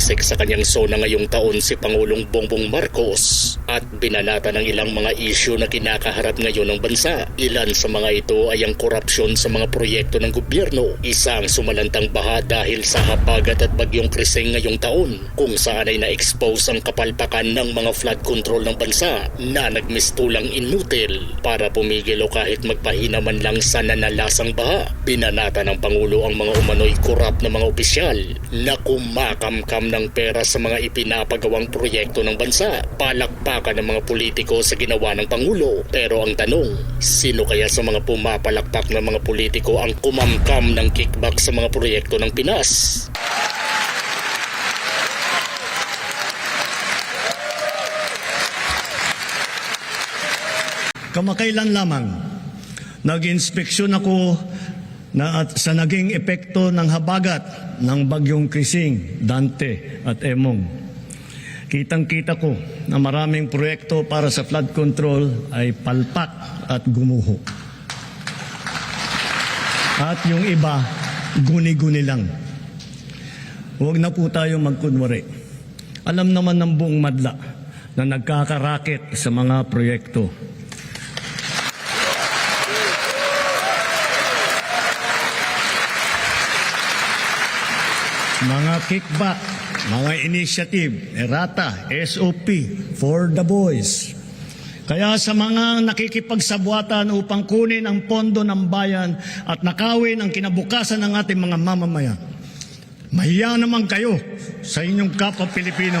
Mabagsik sa kanyang sona ngayong taon si Pangulong Bongbong Marcos at binalata ng ilang mga isyu na kinakaharap ngayon ng bansa. Ilan sa mga ito ay ang korupsyon sa mga proyekto ng gobyerno, isang sumalantang baha dahil sa habagat at bagyong kriseng ngayong taon, kung saan ay na-expose ang kapalpakan ng mga flood control ng bansa na nagmistulang inutil para pumigil o kahit magpahina man lang sa nanalasang baha. Binanata ng Pangulo ang mga umano'y korap na mga opisyal na kumakamkam ng pera sa mga ipinapagawang proyekto ng bansa. Palakpakan ng mga politiko sa ginawa ng Pangulo. Pero ang tanong, sino kaya sa mga pumapalakpak ng mga politiko ang kumamkam ng kickback sa mga proyekto ng Pinas? Kamakailan lamang, nag-inspeksyon ako na at sa naging epekto ng habagat ng bagyong Krising, Dante at Emong. Kitang-kita ko na maraming proyekto para sa flood control ay palpak at gumuho. At yung iba, guni-guni lang. Huwag na po tayo magkunwari. Alam naman ng buong madla na nagkakaraket sa mga proyekto mga kickback, mga initiative, errata, SOP, for the boys. Kaya sa mga nakikipagsabwatan upang kunin ang pondo ng bayan at nakawin ang kinabukasan ng ating mga mamamayan, mahiya naman kayo sa inyong kapwa Pilipino.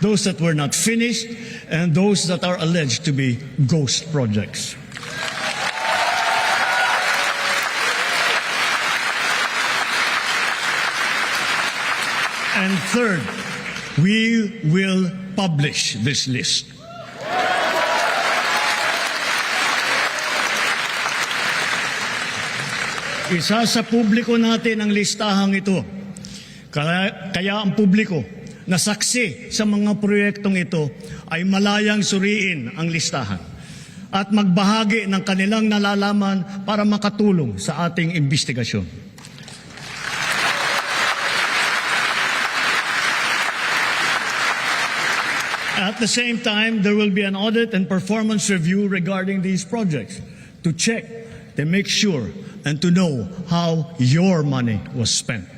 those that were not finished, and those that are alleged to be ghost projects. And third, we will publish this list. Isa sa publiko natin ang listahang ito. Kaya, kaya ang publiko na saksi sa mga proyektong ito ay malayang suriin ang listahan at magbahagi ng kanilang nalalaman para makatulong sa ating investigasyon. At the same time, there will be an audit and performance review regarding these projects to check, to make sure, and to know how your money was spent.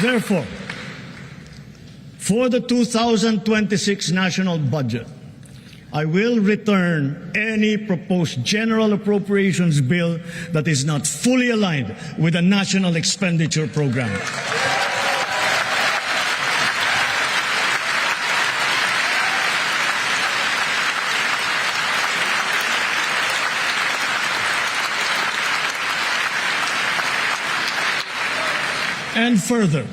Therefore, For the 2026 national budget, I will return any proposed general appropriations bill that is not fully aligned with the national expenditure program. And further,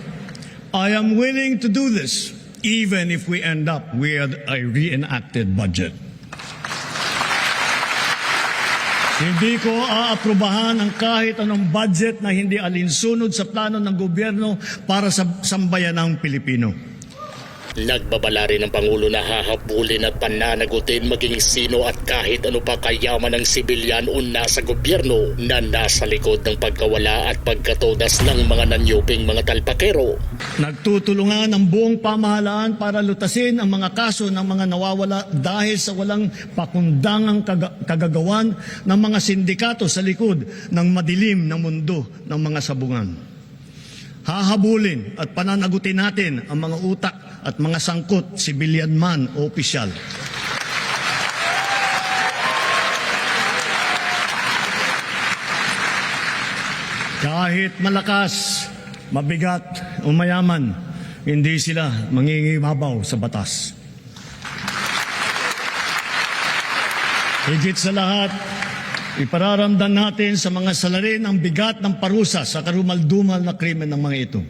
I am willing to do this even if we end up with a reenacted budget. Hindi ko aaprubahan ang kahit anong budget na hindi alinsunod sa plano ng gobyerno para sa sambayanang Pilipino. Nagbabala rin ang Pangulo na hahabulin at pananagutin maging sino at kahit ano pa kayaman ng sibilyan o nasa gobyerno na nasa likod ng pagkawala at pagkatodas ng mga nanyuping mga talpakero. Nagtutulungan ang buong pamahalaan para lutasin ang mga kaso ng mga nawawala dahil sa walang pakundangang kaga- kagagawan ng mga sindikato sa likod ng madilim na mundo ng mga sabungan. Hahabulin at pananagutin natin ang mga utak at mga sangkot, sibilyan man o opisyal. Kahit malakas, mabigat o mayaman, hindi sila mangingibabaw sa batas. Higit sa lahat, ipararamdam natin sa mga salarin ang bigat ng parusa sa karumaldumal na krimen ng mga ito.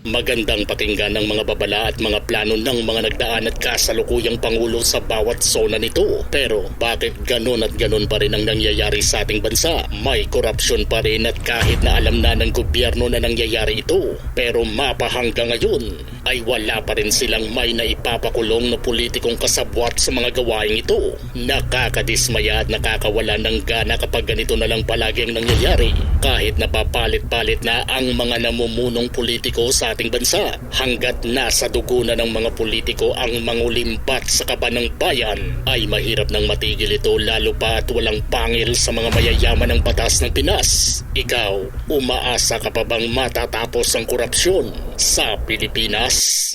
Magandang pakinggan ng mga babala at mga plano ng mga nagdaan at kasalukuyang Pangulo sa bawat zona nito. Pero bakit ganun at ganun pa rin ang nangyayari sa ating bansa? May korupsyon pa rin at kahit na alam na ng gobyerno na nangyayari ito. Pero mapa hanggang ngayon ay wala pa rin silang may naipapakulong na politikong kasabwat sa mga gawaing ito. Nakakadismaya at nakakawala ng gana kapag ganito na lang palagi ang nangyayari. Kahit napapalit-palit na ang mga namumunong politiko ating bansa hanggat nasa dugo na ng mga politiko ang mangulimbat sa kaba ng bayan ay mahirap nang matigil ito lalo pa at walang pangil sa mga mayayaman ng batas ng Pinas. Ikaw, umaasa ka pa bang matatapos ang korupsyon sa Pilipinas?